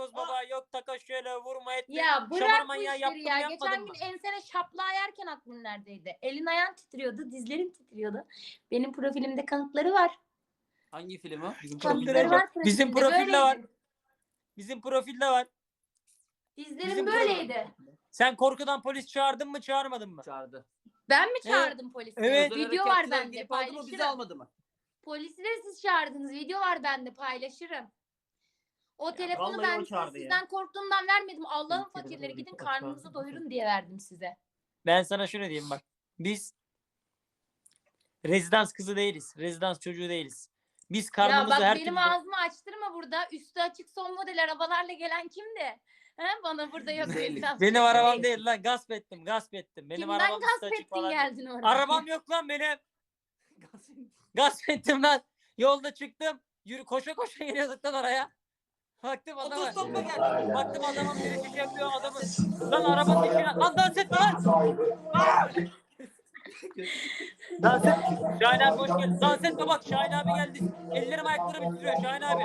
takoz baba yok takoz şöyle vurma etme. Ya bırak bu işleri yaptın ya. Geçen mı? gün ensene şaplağı yerken aklın neredeydi? Elin ayağın titriyordu, dizlerin titriyordu. Benim profilimde kanıtları var. Hangi film o? Bizim Kanıtları profilde var. Bizim profilimde, profilde var. Bizim profilde var. Dizlerim Bizim böyleydi. Sen korkudan polis çağırdın mı çağırmadın mı? Çağırdı. Ben mi çağırdım polisi? Evet. Özel Video var bende gelip aldı mı, bizi paylaşırım. almadı mı? Polisi de siz çağırdınız. Video var bende paylaşırım. O telefonu vallahi ben çağırdı ya. sizden korktuğumdan vermedim. Allah'ın Telefonu fakirleri gidin karnınızı doyurun diye verdim size. Ben sana şunu diyeyim bak. Biz rezidans kızı değiliz. Rezidans çocuğu değiliz. Biz Ya karnımızı bak her benim türlü... ağzımı açtırma burada. Üstü açık son model arabalarla gelen kimdi? He? Bana burada yok. Rezidans Benim arabam değil. lan gasp ettim gasp ettim. Benim Kimden arabam gasp ettin geldin oraya? Arabam yok lan benim. gasp ettim lan. Yolda çıktım. Yürü koşa koşa geliyorduk lan oraya. Baktım adama. Otostopla geldi. Baktım adamın biri şey yapıyor adamın. Lan arabanın içine. Lan dans etme lan. Dans et. Şahin abi hoş geldin. Dans etme bak Şahin abi geldi. Ellerim ayaklarım titriyor Şahin abi.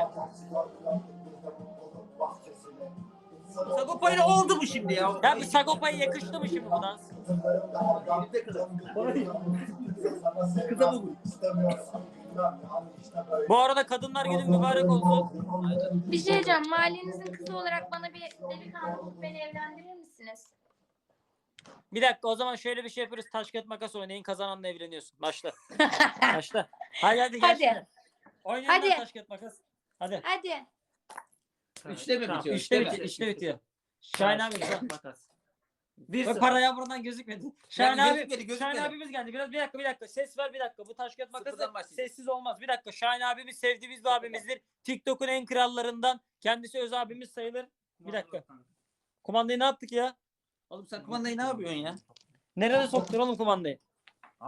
Sagopa'yla oldu mu şimdi ya? Ya bir Sagopa'ya yakıştı mı şimdi bu dans? Kıza bu. Bu arada kadınlar günü mübarek olsun. Bir şey diyeceğim. Mahallenizin kızı olarak bana bir delikanlı bulup beni evlendirir misiniz? Bir dakika o zaman şöyle bir şey yapıyoruz. Taş kağıt makas oynayın kazananla evleniyorsun. Başla. Başla. Hadi hadi Hadi. lan taş kağıt makas. Hadi. Hadi. Üçte mi Tamam, bitiyor? üçte mi? bitiyor. Üçte bitiyor. Şahin abi. Makas. Bir sıfır. para yağmurundan gözükmedi. Şahin Yani abi, gözükmedi, gözükmedi. Şahin abimiz geldi. Biraz bir dakika bir dakika. Ses ver bir dakika. Bu taş kağıt makası Sıfırdan başlayacağız. sessiz olmaz. Bir dakika. Şahin abimiz sevdiğimiz bir abimizdir. TikTok'un en krallarından. Kendisi öz abimiz sayılır. Bir dakika. Kumandayı ne yaptık ya? Oğlum sen kumandayı ne yapıyorsun ya? Nerede soktun oğlum kumandayı?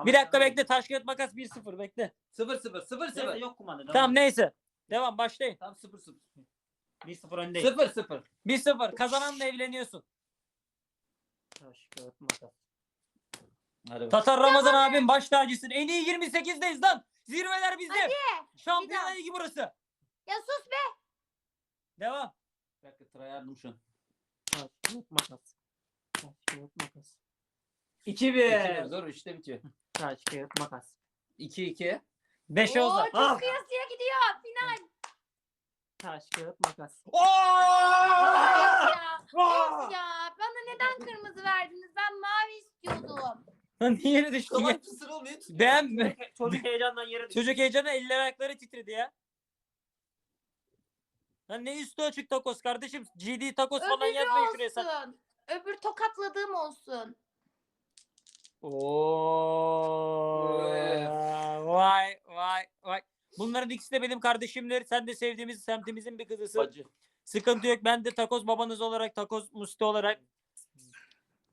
Bir dakika bekle. Taş kağıt makas 1-0 bekle. Sıfır sıfır sıfır sıfır. yok kumanda. Tamam neyse. Devam başlayın. Tamam sıfır sıfır. 1-0 öndeyiz. Sıfır sıfır. 1-0. Kazananla evleniyorsun. Taş, kağıt, makas. Hadi Tatar Ramazan abim baş tacısın. En iyi 28'deyiz lan. Zirveler bizim. Şampiyonlar daha. Ligi burası. Ya sus be. Devam. Bir dakika tıra yardım şu an. Taş, kağıt, makas. Taş, kağıt, makas. İki bir. 2-1. Zor üçte bitiyor. Taş, kağıt, makas. İki iki. 5'e Oo, uzat. çok Ah. kıyasıya gidiyor. Final. Taş, kağıt, makas. Of ya. Of ya. Bana neden kırmızı verdiniz? Ben mavi istiyordum. Lan niye yere düştü? Ya? Niye tutuyorsun? Ben mi? Çocuk heyecandan yere düştü. Çocuk heyecanı eller ayakları titredi ya. Lan ne üstü açık takos kardeşim? GD takos falan Öbürü yazmayın şuraya sen. olsun. Öbür tokatladığım olsun. Oo. Bunların ikisi de benim kardeşimdir. Sen de sevdiğimiz semtimizin bir kızısın. Bacı. Sıkıntı yok. Ben de takoz babanız olarak, takoz musti olarak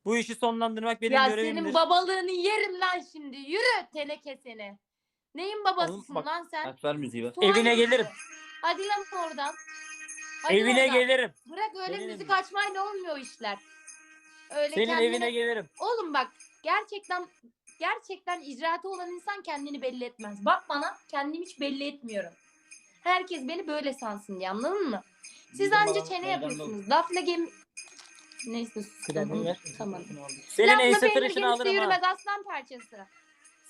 bu işi sonlandırmak benim ya görevimdir. senin babalığını yerim lan şimdi. Yürü teneke seni. Neyin babasısın bak- lan sen? Ver müziği ver. Soğan Evine gelirim. Hadi lan oradan. Hadi Evine oradan. gelirim. Bırak öyle Senin müzik evine. açmayla olmuyor işler. Öyle Senin kendini... evine gelirim. Oğlum bak gerçekten gerçekten icraatı olan insan kendini belli etmez. Bak bana kendimi hiç belli etmiyorum. Herkes beni böyle sansın diye anladın mı? Siz anca çene yapıyorsunuz. Lafla gem... Neyse ver. Tamam. Senin Lafla ense peynir gemisi alırım ha. yürümez aslan parçası.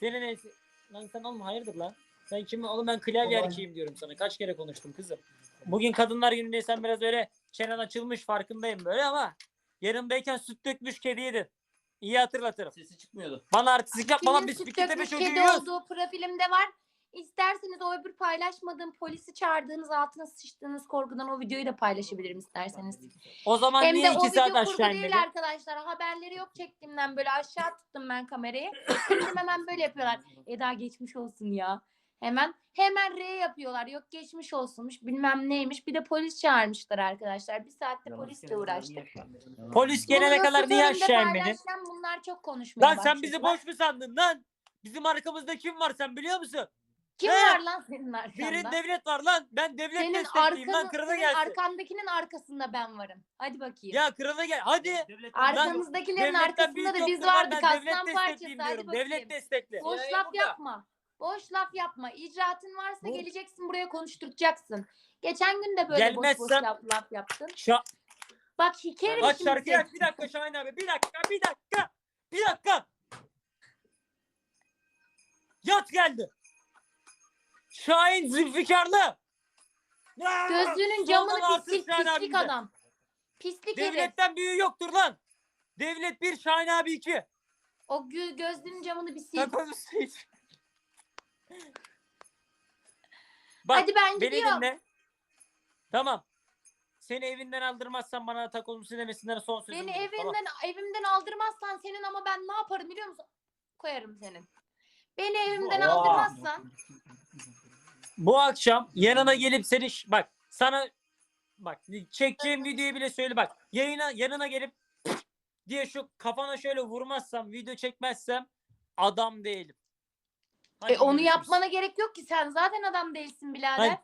Senin ense... Lan sen oğlum hayırdır lan? Sen kim? Oğlum ben klavye erkeğim diyorum sana. Kaç kere konuştum kızım. Bugün kadınlar günündeysen biraz öyle çenen açılmış farkındayım böyle ama yanımdayken süt dökmüş kediydin. İyi hatırlatırım. Sesi çıkmıyordu. Bana artistlik yapma lan Kimin biz dökmüş çocuğu kedi yiyoruz. olduğu profilimde var. İsterseniz o öbür paylaşmadığım polisi çağırdığınız altına sıçtığınız korkudan o videoyu da paylaşabilirim isterseniz. O zaman Hem niye de o iki saat video kurgu aşağı değil inmedin? arkadaşlar. Haberleri yok çektiğimden böyle aşağı tuttum ben kamerayı. Şimdi hemen böyle yapıyorlar. Eda geçmiş olsun ya. Hemen hemen R yapıyorlar. Yok geçmiş olsunmuş bilmem neymiş. Bir de polis çağırmışlar arkadaşlar. Bir saatte polisle uğraştık. Polis gelene Bunu kadar niye aşağı inmedin? Bunlar çok konuşmaya Lan sen bizi başladılar. boş mu sandın lan? Bizim arkamızda kim var sen biliyor musun? Kim He? var lan senin Biri arkanda? devlet var lan. Ben devlet Senin destekliyim lan arkanın, kralı senin gelsin. arkandakinin arkasında ben varım. Hadi bakayım. Ya kralı gel. Hadi. Devletten arkasında da biz yoktur lan, vardık ben devlet aslan parçası. Hadi diyorum. bakayım. Devlet destekli. Boş laf yapma. Boş laf yapma. İcraatın varsa Bu- geleceksin buraya konuşturacaksın. Geçen gün de böyle boş boş Gelmezsem- laf, laf yaptın. Şa Bak hikerim Aç şimdi şarkıyı seni. aç. Bir dakika Şahin abi. Bir dakika. Bir dakika. Bir dakika. Yat geldi. Şahin Zülfikarlı. Aa! Gözlüğünün Soldan camını pislik Şahin pislik abimize. adam. Pislik herif. Devletten büyüğü yoktur lan. Devlet bir Şahin abi iki. O gö- gözlüğünün camını bir sil. Takonusu hiç. Bak Hadi ben beni gidiyorum. dinle. Tamam. Seni evinden aldırmazsan bana takonusu demesinden son sözüm. Beni evinden Tamam. evimden aldırmazsan senin ama ben ne yaparım biliyor musun? Koyarım senin. Beni evimden Vaa. aldırmazsan Bu akşam yanına gelip seni ş- bak sana bak çekeceğim videoyu bile söyle bak. Yayına yanına gelip diye şu kafana şöyle vurmazsam video çekmezsem adam değilim. Hadi e, onu yapmana gerek yok ki sen zaten adam değilsin birader. Hadi.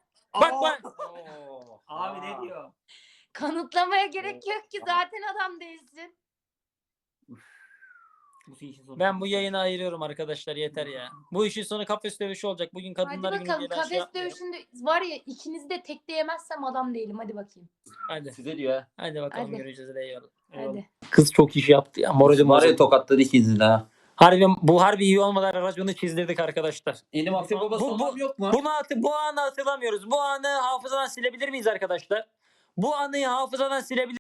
Bak bak. Oo. Abi ne diyor? Kanıtlamaya gerek yok ki zaten adam değilsin. Bu işin sonu. Ben bu yayını ayırıyorum arkadaşlar yeter ya. Bu işin sonu kafes dövüşü olacak. Bugün Hadi kadınlar günü bakalım diye ben şey kafes yapmıyorum. dövüşünde var ya ikinizi de tekleyemezsem adam değilim. Hadi bakayım. Hadi. Size diyor ha. Hadi bakalım Hadi. göreceğiz hadi eyvallah. Hadi. Kız çok iş yaptı ya. Moralim Var ya bozuldu. tokatladı ikinizi de ha. Harbi bu harbi iyi olmadan raconu çizdirdik arkadaşlar. Yeni mafya babası Bu- bu- yok mu? Bunu hatı, bu anı hatırlamıyoruz. Bu anı hafızadan silebilir miyiz arkadaşlar? Bu anıyı hafızadan silebilir